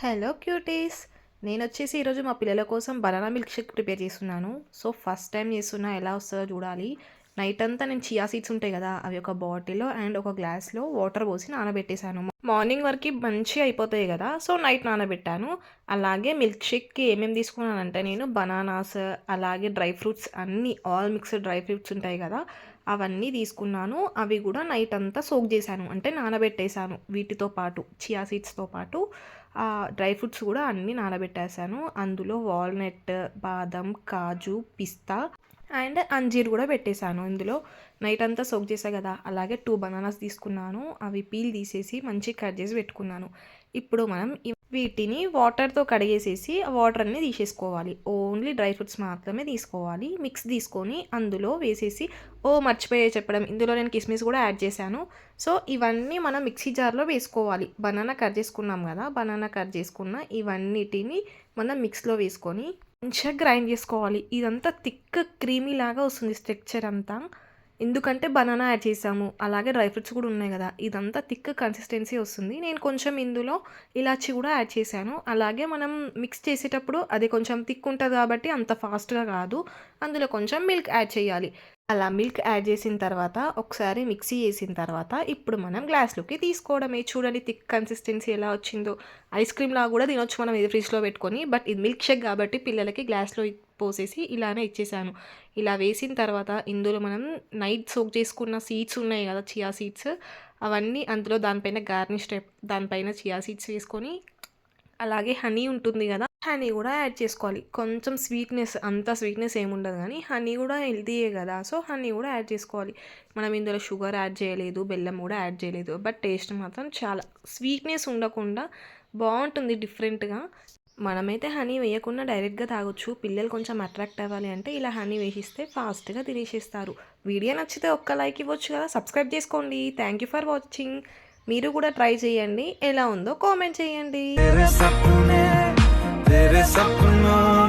Hello cuties నేను వచ్చేసి ఈరోజు మా పిల్లల కోసం బనానా మిల్క్ షేక్ ప్రిపేర్ చేస్తున్నాను. సో ఫస్ట్ టైం చేస్తున్నా. ఎలా వస్తుందో చూడాలి. నైట్ అంతా నేను చియా సీడ్స్ ఉంటాయి కదా అవి ఒక బాటిల్లో అండ్ ఒక గ్లాస్లో వాటర్ పోసి నానబెట్టేశాను. మార్నింగ్ వరకు మంచిగా అయిపోతాయి కదా సో నైట్ నానబెట్టాను. అలాగే మిల్క్ షేక్కి ఏమేమి తీసుకున్నానంటే నేను బనానాస్ అలాగే డ్రై ఫ్రూట్స్ అన్నీ ఆల్ మిక్స్డ్ డ్రై ఫ్రూట్స్ ఉంటాయి కదా అవన్నీ తీసుకున్నాను. అవి కూడా నైట్ అంతా సోక్ చేశాను అంటే నానబెట్టేశాను వీటితో పాటు చియా సీడ్స్తో పాటు. డ్రై ఫ్రూట్స్ కూడా అన్నీ నానబెట్టేశాను. అందులో వాల్నట్ బాదం కాజు పిస్తా అండ్ అంజీర్ కూడా పెట్టేశాను. ఇందులో నైట్ అంతా సోక్ చేసా కదా అలాగే టూ బనానాస్ తీసుకున్నాను. అవి పీల్ తీసేసి మంచి కట్ చేసి పెట్టుకున్నాను. ఇప్పుడు మనం వీటిని వాటర్తో కడిగేసేసి వాటర్ అన్ని తీసేసుకోవాలి. ఓన్లీ డ్రై ఫ్రూట్స్ మాత్రమే తీసుకోవాలి. మిక్స్ తీసుకొని అందులో వేసేసి ఓ మర్చిపోయే చెప్పడం ఇందులో నేను కిస్మిస్ కూడా యాడ్ చేశాను. సో ఇవన్నీ మనం మిక్సీ జార్లో వేసుకోవాలి. బనానా కట్ చేసుకున్నాం కదా బనానా కట్ చేసుకున్న ఇవన్నిటిని మనం మిక్స్లో వేసుకొని మంచిగా గ్రైండ్ చేసుకోవాలి. ఇదంతా థిక్ క్రీమీ లాగా వస్తుంది స్ట్రక్చర్ అంతా. ఎందుకంటే బనానా యాడ్ చేసాము. అలాగే డ్రై ఫ్రూట్స్ కూడా ఉన్నాయి కదా. ఇదంతా థిక్ కన్సిస్టెన్సీ వస్తుంది. నేను కొంచెం ఇందులో ఇలాచి కూడా యాడ్ చేశాను. అలాగే మనం మిక్స్ చేసేటప్పుడు అది కొంచెం థిక్ ఉంటుంది కాబట్టి అంత ఫాస్ట్గా కాదు. అందులో కొంచెం మిల్క్ యాడ్ చేయాలి. అలా మిల్క్ యాడ్ చేసిన తర్వాత ఒకసారి మిక్సీ చేసిన తర్వాత ఇప్పుడు మనం గ్లాస్లోకి తీసుకోవడమే. చూడండి థిక్ కన్సిస్టెన్సీ ఎలా వచ్చిందో. ఐస్ క్రీమ్ లాగా కూడా తినొచ్చు మనం ఇది ఫ్రిడ్జ్లో పెట్టుకొని బట్ ఇది మిల్క్ షేక్ కాబట్టి పిల్లలకి గ్లాస్లో పోసేసి ఇలానే ఇచ్చేసాను. ఇలా వేసిన తర్వాత ఇందులో మనం నైట్ సోక్ చేసుకున్న సీడ్స్ ఉన్నాయి కదా చియా సీడ్స్. అవన్నీ అందులో దానిపైన గార్నిష్ టైప్ దానిపైన చియా సీడ్స్ వేసుకొని అలాగే హనీ ఉంటుంది కదా హనీ కూడా యాడ్ చేసుకోవాలి. కొంచెం స్వీట్నెస్ అంత స్వీట్నెస్ ఏముండదు కానీ హనీ కూడా హెల్తీయే కదా సో హనీ కూడా యాడ్ చేసుకోవాలి. మనం ఇందులో షుగర్ యాడ్ చేయలేదు బెల్లం కూడా యాడ్ చేయలేదు బట్ టేస్ట్ మాత్రం చాలా. స్వీట్నెస్ ఉండకుండా బాగుంటుంది డిఫరెంట్గా. మనమైతే హనీ వేయకుండా డైరెక్ట్గా తాగొచ్చు. పిల్లలు కొంచెం అట్రాక్ట్ అవ్వాలి అంటే ఇలా హనీ వేసిస్తే ఫాస్ట్గా తినేసేస్తారు. వీడియో నచ్చితే ఒక్క లైక్ ఇవ్వచ్చు కదా సబ్స్క్రైబ్ చేసుకోండి. Thank you for watching. మీరు కూడా ట్రై చేయండి. ఎలా ఉందో కామెంట్ చేయండి. तेरे सपनों में